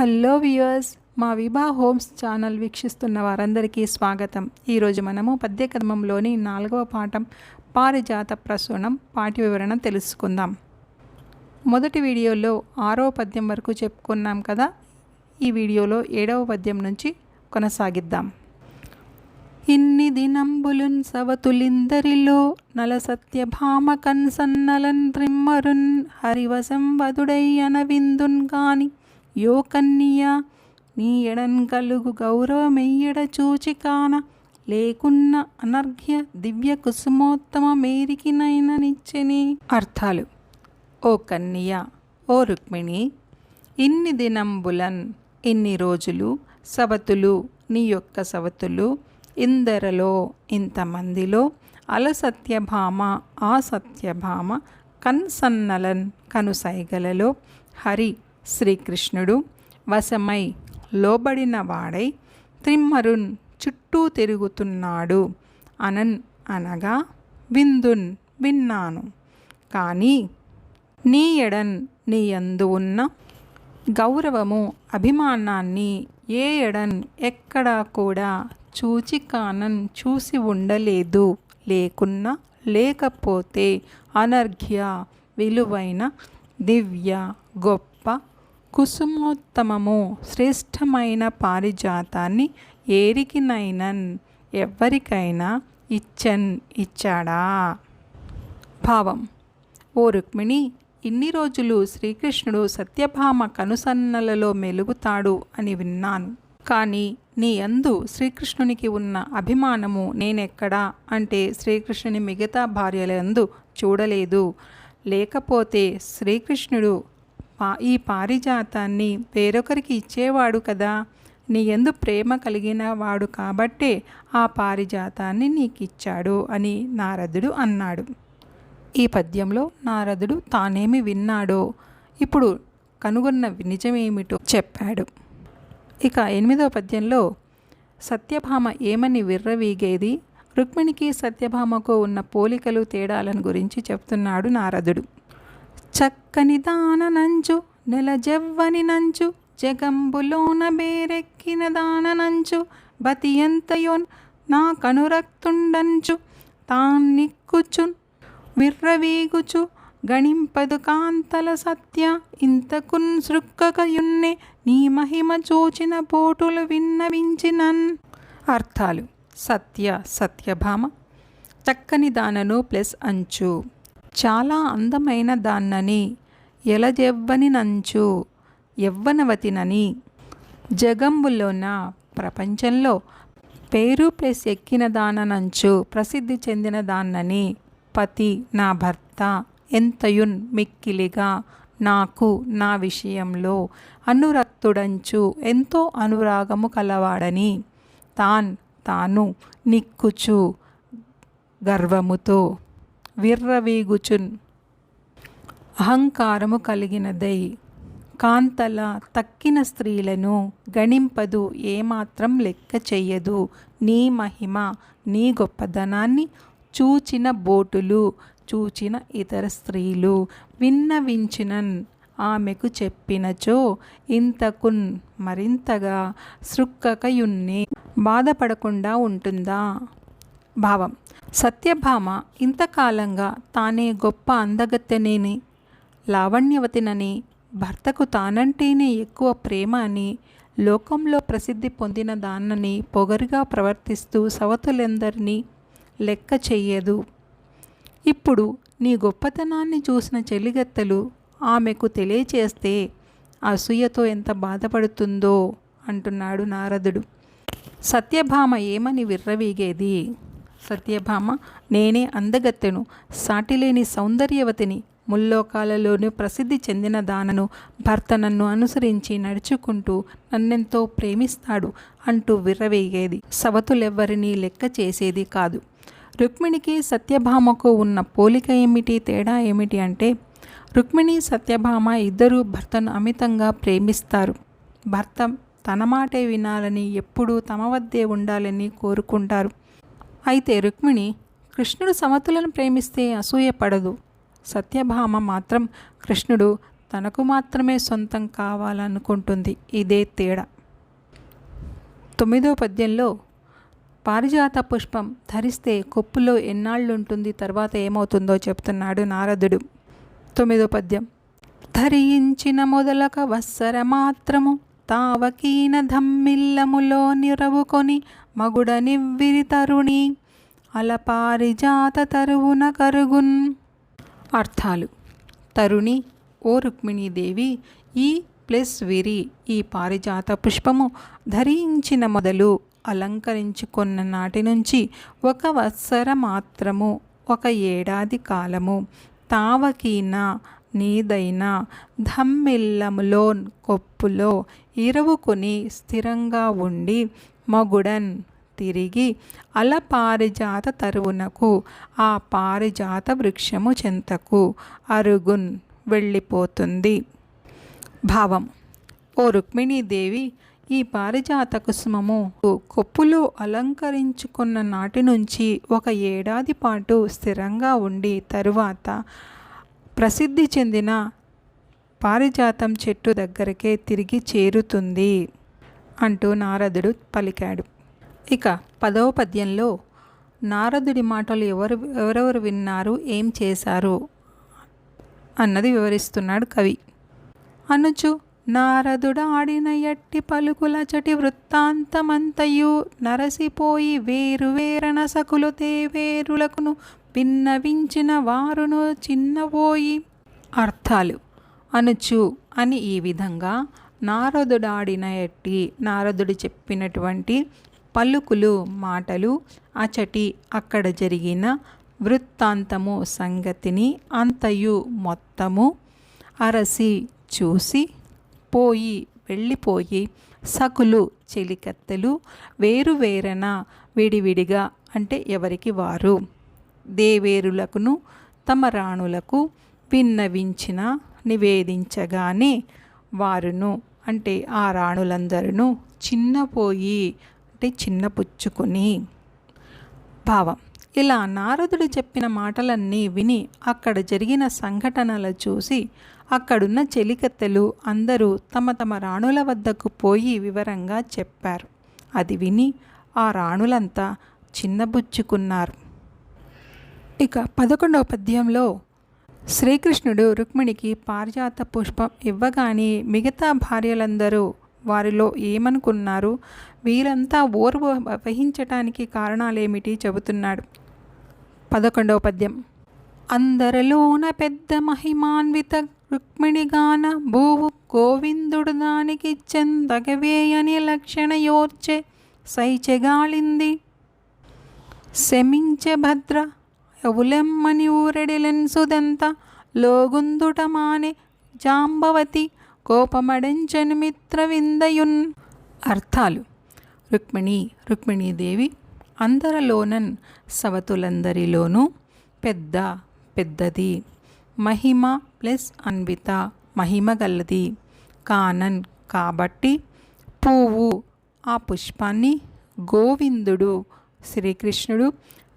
Hello viewers మా విభా homes channel వీక్షిస్తున్న వారందరికీ స్వాగతం. ఈరోజు మనము పద్యక్రమంలోని నాలుగవ పాఠం పారిజాత ప్రసూనం పాఠ్య వివరణ తెలుసుకుందాం. మొదటి వీడియోలో ఆరో పద్యం వరకు చెప్పుకున్నాం కదా ఈ వీడియోలో ఏడవ పద్యం నుంచి కొనసాగిద్దాం. ఇన్ని దినంబులున్ సవతులిందరిలో నల సత్యభామ కన్సన్నలన్ త్రిమ్మరున్ హరివశం వధుడై అనవిందున్ గాని యో కన్నియా నీ ఎడన్ కలుగు గౌరవమెయ్యడ చూచికాన లేకున్న అనర్ఘ్య దివ్య కుసుమోత్తమ మేరికినైన నిచ్చెని అర్థాలు. ఓ కన్నియ ఓ రుక్మిణి ఇన్ని దినంబులన్ ఇన్ని రోజులు సవతులు నీ యొక్క సవతులు ఇందరలో ఇంతమందిలో అలసత్యభామ ఆ సత్యభామ కన్సన్నలన్ కనుసైగలలో హరి శ్రీకృష్ణుడు వశమై లోబడిన వాడై త్రిమ్మరున్ చుట్టూ తిరుగుతున్నాడు అనన్ అనగా విందున్ విన్నాను. కానీ నీ ఎడన్ నీ యందు ఉన్న గౌరవము అభిమానాన్ని ఏ ఎడన్ ఎక్కడా కూడా చూచి కానన్ చూసి ఉండలేదు. లేకున్నా లేకపోతే అనర్ఘ్య విలువైన దివ్య గొప్ప కుసుమోత్తమము శ్రేష్టమైన పారిజాతాన్ని ఏరికినైనన్ ఎవ్వరికైనా ఇచ్చన్ ఇచ్చాడా? భావం. ఓ రుక్మిణి ఇన్ని రోజులు శ్రీకృష్ణుడు సత్యభామ కనుసన్నలలో మెలుగుతాడు అని విన్నాను. కానీ నీ అందు శ్రీకృష్ణునికి ఉన్న అభిమానము నేనెక్కడా? అంటే శ్రీకృష్ణుని మిగతా భార్యలందు చూడలేదు. లేకపోతే శ్రీకృష్ణుడు పా ఈ పారిజాతాన్ని వేరొకరికి ఇచ్చేవాడు కదా. నీ ఎందు ప్రేమ కలిగిన వాడు కాబట్టే ఆ పారిజాతాన్ని నీకిచ్చాడు అని నారదుడు అన్నాడు. ఈ పద్యంలో నారదుడు తానేమి విన్నాడో ఇప్పుడు కనుగొన్న నిజమేమిటో చెప్పాడు. ఇక ఎనిమిదవ పద్యంలో సత్యభామ ఏమని విర్రవీగేది? రుక్మిణికి సత్యభామకు ఉన్న పోలికలు తేడాలను గురించి చెప్తున్నాడు నారదుడు. చక్కని దాన నంచు నెల జెవ్వని నంచు జగంబులోన బేరెక్కిన దాన నంచు బతి నా కనురక్తుండంచు తాన్నిక్కుచున్ విర్రవీగుచు గణింపదు కాంతల సత్య ఇంతకున్ సృక్కకయున్నే నీ మహిమ చూచిన పోటులు విన్నవించినన్. అర్థాలు. సత్య సత్యభామ. చక్కని దానను ప్లస్ అంచు. చాలా అందమైన దాన్నని ఎలజెవ్వనినంచు ఎవ్వనవతినని. యవ్వనవతినని జగంబులోన ప్రపంచంలో పేరు ప్లస్ ఎక్కిన దాననంచు ప్రసిద్ధి చెందిన దాన్నని పతి నా భర్త ఎంతయున్ మిక్కిలిగా నాకు నా విషయంలో అనురక్తుడంచు ఎంతో అనురాగము కలవాడని తాన్ తాను నిక్కుచు గర్వముతో విర్రవీగుచున్. అహంకారము కలిగినదై కాంతల తక్కిన స్త్రీలను గణింపదు ఏమాత్రం లెక్క చెయ్యదు. నీ మహిమ నీ గొప్పదనాన్ని చూచిన బోటులు చూచిన ఇతర స్త్రీలు విన్నవించినన్ ఆమెకు చెప్పినచో ఇంతకున్ మరింతగా సృక్కకయున్ని బాధపడకుండా ఉంటుందా? భావం. సత్యభామ ఇంతకాలంగా తానే గొప్ప అందగత్తెనేని లావణ్యవతినని భర్తకు తానంటేనే ఎక్కువ ప్రేమ అని లోకంలో ప్రసిద్ధి పొందిన దాన్నని పొగరుగా ప్రవర్తిస్తూ సవతులందరినీ లెక్క చెయ్యదు. ఇప్పుడు నీ గొప్పతనాన్ని చూసిన చెలిగత్తెలు ఆమెకు తెలియచేస్తే అసూయతో ఎంత బాధపడుతుందో అంటున్నాడు నారదుడు. సత్యభామ ఏమని విర్రవీగేది? సత్యభామ నేనే అందగత్తెను సాటిలేని సౌందర్యవతిని ముల్లోకాలలోనూ ప్రసిద్ధి చెందిన దానను భర్త నన్ను అనుసరించి నడుచుకుంటూ నన్నెంతో ప్రేమిస్తాడు అంటూ విర్రవేగేది. సవతులెవ్వరినీ లెక్క చేసేది కాదు. రుక్మిణికి సత్యభామకు ఉన్న పోలిక ఏమిటి తేడా ఏమిటి అంటే రుక్మిణి సత్యభామ ఇద్దరూ భర్తను అమితంగా ప్రేమిస్తారు. భర్త తన మాటే వినాలని ఎప్పుడూ తమ వద్దే ఉండాలని కోరుకుంటారు. అయితే రుక్మిణి కృష్ణుడు సమతులను ప్రేమిస్తే అసూయపడదు సత్యభామ మాత్రం కృష్ణుడు తనకు మాత్రమే సొంతం కావాలనుకుంటుంది. ఇదే తేడా. తొమ్మిదో పద్యంలో పారిజాత పుష్పం ధరిస్తే కొప్పులో ఎన్నాళ్ళుంటుంది తర్వాత ఏమవుతుందో చెప్తున్నాడు నారదుడు. తొమ్మిదో పద్యం ధరించిన మొదలక వత్సర మాత్రము తావకీన ధమ్మిల్లములో నిరవుకొని మగుడ నివ్విరి తరుణి అలపారిజాత తరువున కరుగున్. అర్థాలు. తరుణి ఓ రుక్మిణీదేవి ఈ ప్లస్ విరి ఈ పారిజాత పుష్పము ధరించిన మొదలు అలంకరించుకున్న నాటి నుంచి ఒక వత్సర మాత్రము ఒక ఏడాది కాలము. తావకీన నీదైన ధమ్మిల్లములో కొప్పులో ఇరవుకుని స్థిరంగా ఉండి మగుడన్ తిరిగి అల పారిజాత తరువునకు ఆ పారిజాత వృక్షము చెంతకు అరుగున్ వెళ్ళిపోతుంది. భావం. ఓ రుక్మిణీదేవి ఈ పారిజాత కుసుమము కొప్పులో అలంకరించుకున్న నాటి నుంచి ఒక ఏడాది పాటు స్థిరంగా ఉండి తరువాత ప్రసిద్ధి చెందిన పారిజాతం చెట్టు దగ్గరకే తిరిగి చేరుతుంది అంటూ నారదుడు పలికాడు. ఇక పదవ పద్యంలో నారదుడి మాటలు ఎవరు ఎవరెవరు విన్నారు ఏం చేశారు అన్నది వివరిస్తున్నాడు కవి. అనుచు నారదుడాడిన ఎట్టి పలుకుల చటి వృత్తాంతమంతయు నరసిపోయి వేరు వేరన సకులు తేవేరులకును విన్నవించిన వారును చిన్నపోయి అర్థాలు. అనుచు అని ఈ విధంగా నారదుడాడిన ఎట్టి నారదుడు చెప్పినటువంటి పలుకులు మాటలు అచటి అక్కడ జరిగిన వృత్తాంతము సంగతిని అంతయు మొత్తము అరసి చూసి పోయి వెళ్ళిపోయి సకులు చెలికత్తెలు వేరువేరన విడివిడిగా అంటే ఎవరికి వారు. దేవేరులకును తమ రాణులకు విన్నవించిన నివేదించగానే వారును అంటే ఆ రాణులందరూ చిన్నపోయి అంటే చిన్నపుచ్చుకొని భావం. ఇలా నారదుడు చెప్పిన మాటలన్నీ విని అక్కడ జరిగిన సంఘటనలు చూసి అక్కడున్న చెలికత్తెలు అందరూ తమ తమ రాణుల వద్దకు పోయి వివరంగా చెప్పారు. అది విని ఆ రాణులంతా చిన్నబుచ్చుకున్నారు. ఇక పదకొండవ పద్యంలో శ్రీకృష్ణుడు రుక్మిణికి పారిజాత పుష్పం ఇవ్వగానే మిగతా భార్యలందరూ వారిలో ఏమనుకున్నారు? వీరంతా ఓర్వు వహించటానికి కారణాలేమిటి? చెబుతున్నాడు. పదకొండవ పద్యం. అందరిలోన పెద్ద మహిమాన్విత రుక్మిణిగాన భూవు గోవిందుడు దానికి చెందగవేయని లక్షణ యోర్చే సైచెగాళింది శమించె భద్ర ఎవులెమ్మని ఊరెడిలెన్సుదెంత లోగుందుటమానే జాంబవతి కోపమడించను మిత్రవిందయున్. అర్థాలు. రుక్మిణి రుక్మిణీదేవి అందరిలోనన్ సవతులందరిలోనూ పెద్ద పెద్దది. మహిమ ప్లస్ అన్విత మహిమ గల్లది కానన్ కాబట్టి పువ్వు ఆ పుష్పాన్ని గోవిందుడు శ్రీకృష్ణుడు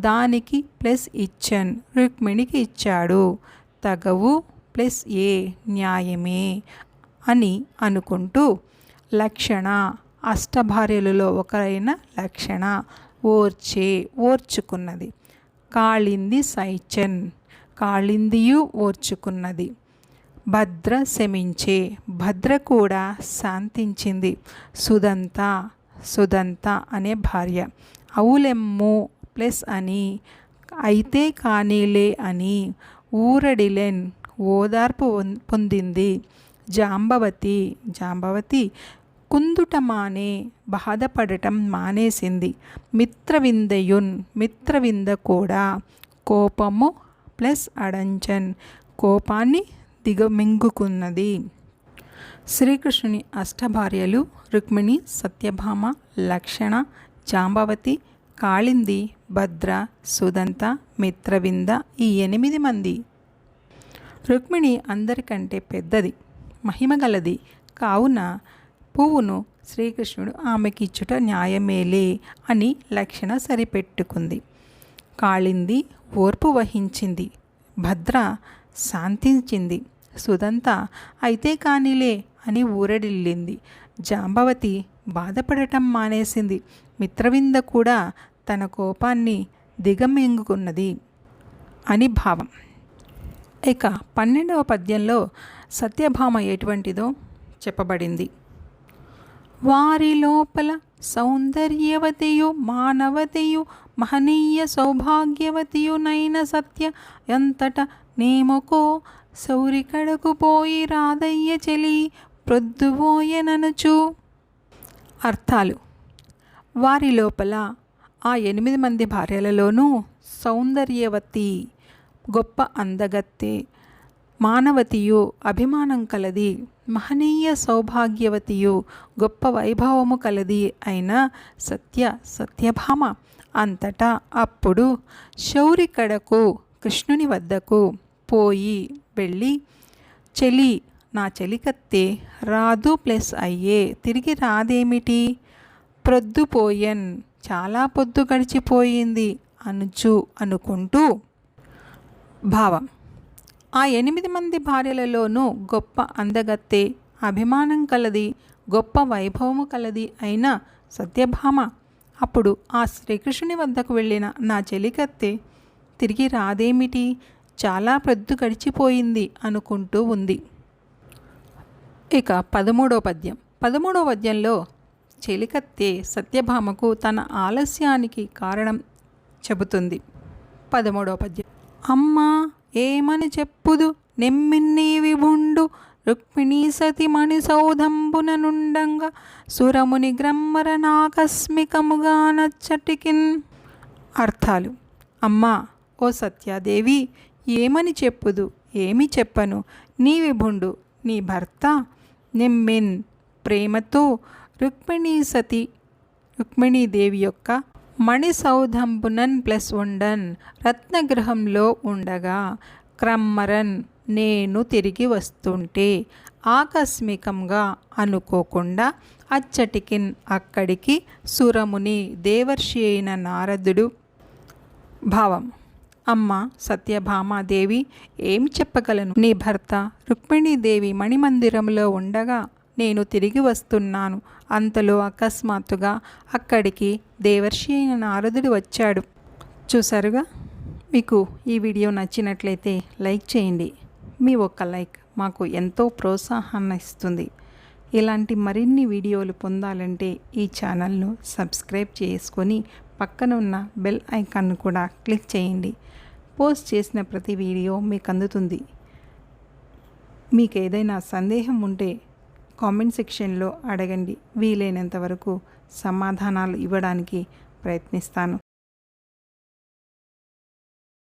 దానికి ప్లస్ ఇచ్చన్ రుక్మిణికి ఇచ్చాడు. తగవు ప్లస్ ఏ న్యాయమే అని అనుకుంటూ లక్షణ అష్టభార్యలలో ఒకరైన లక్షణ ఓర్చే ఓర్చుకున్నది. కాళింది సైచన్ కాళిందియు ఓర్చుకున్నది. భద్ర శమించే భద్ర కూడా శాంతించింది. సుదంత సుదంత అనే భార్య. అవులెమ్ము ప్లస్ అని అయితే కానీలే అని ఊరడిలెన్ ఓదార్పు పొందింది. జాంబవతి జాంబవతి కుందుట మానే బాధపడటం మానేసింది. మిత్రవిందయున్ మిత్రవింద కూడా కోపము ప్లస్ అడంచన్ కోపాన్ని దిగమింగుకున్నది. శ్రీకృష్ణుని అష్టభార్యలు రుక్మిణి సత్యభామ లక్షణ జాంబవతి కాళింది భద్ర సుదంత మిత్రవింద ఈ ఎనిమిది మంది. రుక్మిణి అందరికంటే పెద్దది మహిమగలది కావున పువ్వును శ్రీకృష్ణుడు ఆమెకిచ్చుట న్యాయమేలే అని లక్షణ సరిపెట్టుకుంది. కాళింది ఓర్పు వహించింది. భద్ర శాంతించింది. సుదంత అయితే కానిలే అని ఊరడిల్లింది. జాంబవతి బాధపడటం మానేసింది. మిత్రవింద కూడా తన కోపాన్ని దిగమింగుకున్నది అని భావం. ఇక పన్నెండవ పద్యంలో సత్యభామ ఎటువంటిదో చెప్పబడింది. వారి లోపల సౌందర్యవతియు మానవతియు మహనీయ సౌభాగ్యవతియునైన సత్య ఎంతట నేమకో సౌరికడకు పోయి రాదయ్య చెలి ప్రొద్దుబోయెననుచు. అర్థాలు. వారి లోపల ఆ ఎనిమిది మంది భార్యలలోనూ సౌందర్యవతి గొప్ప అందగత్తె మానవతియు అభిమానం కలది మహనీయ సౌభాగ్యవతియు గొప్ప వైభవము కలది అయిన సత్య సత్యభామ అంతటా అప్పుడు శౌరికడకు కృష్ణుని వద్దకు పోయి వెళ్ళి చెలి నా చెలికత్తే రాదు ప్లస్ అయ్యే తిరిగి రాదేమిటి ప్రొద్దుపోయన్ చాలా పొద్దు గడిచిపోయింది అనుచు అనుకుంటూ భావం ఆ ఎనిమిది మంది భార్యలలోనూ గొప్ప అందగత్తె అభిమానం కలది గొప్ప వైభవము కలది అయిన సత్యభామ. అప్పుడు ఆ శ్రీకృష్ణుని వద్దకు వెళ్ళిన నా చెలికత్తె తిరిగి రాదేమిటి? చాలా ప్రొద్దు గడిచిపోయింది అనుకుంటూ ఉంది. ఇక పదమూడో పద్యం. పదమూడో పద్యంలో చెలికత్తె సత్యభామకు తన ఆలస్యానికి కారణం చెబుతుంది. పదమూడో పద్యం. అమ్మా! ఏమని చెప్పుదు? నెమ్మిన్ని విభుండు రుక్మిణీ సతి మణి సౌధంబున నుండంగా. సురముని గ్రమ్మర నాకస్మికముగా నచ్చటికిన్. అర్థాలు. అమ్మా ఓ సత్యాదేవి ఏమని చెప్పుదు? ఏమి చెప్పను? నీ విభుండు నీ భర్త నెమ్మిన్ ప్రేమతో రుక్మిణీ సతి రుక్మిణీదేవి యొక్క మణి సౌధంబునన్ ప్లస్ ఉండన్ రత్నగృహంలో ఉండగా క్రమ్మరన్ నేను తిరిగి వస్తుంటే ఆకస్మికంగా అనుకోకుండా అచ్చటికిన్ అక్కడికి సురముని దేవర్షి అయిన నారదుడు భావం అమ్మ సత్యభామాదేవి ఏం చెప్పగలను? నీ భర్త రుక్మిణీదేవి మణిమందిరంలో ఉండగా నేను తిరిగి వస్తున్నాను. అంతలో అకస్మాత్తుగా అక్కడికి దేవర్షి అయిన నారదుడు వచ్చాడు. చూసారుగా మీకు ఈ వీడియో నచ్చినట్లయితే లైక్ చేయండి. మీ ఒక్క లైక్ మాకు ఎంతో ప్రోత్సాహాన్ని ఇస్తుంది. ఇలాంటి మరిన్ని వీడియోలు పొందాలంటే ఈ ఛానల్ను సబ్స్క్రైబ్ చేసుకొని పక్కన ఉన్న బెల్ ఐకాన్ను కూడా క్లిక్ చేయండి. పోస్ట్ చేసిన ప్రతి వీడియో మీకు అందుతుంది. మీకు ఏదైనా సందేహం ఉంటే కామెంట్ సెక్షన్లో అడగండి. వీలైనంత వరకు సమాధానాలు ఇవ్వడానికి ప్రయత్నిస్తాను.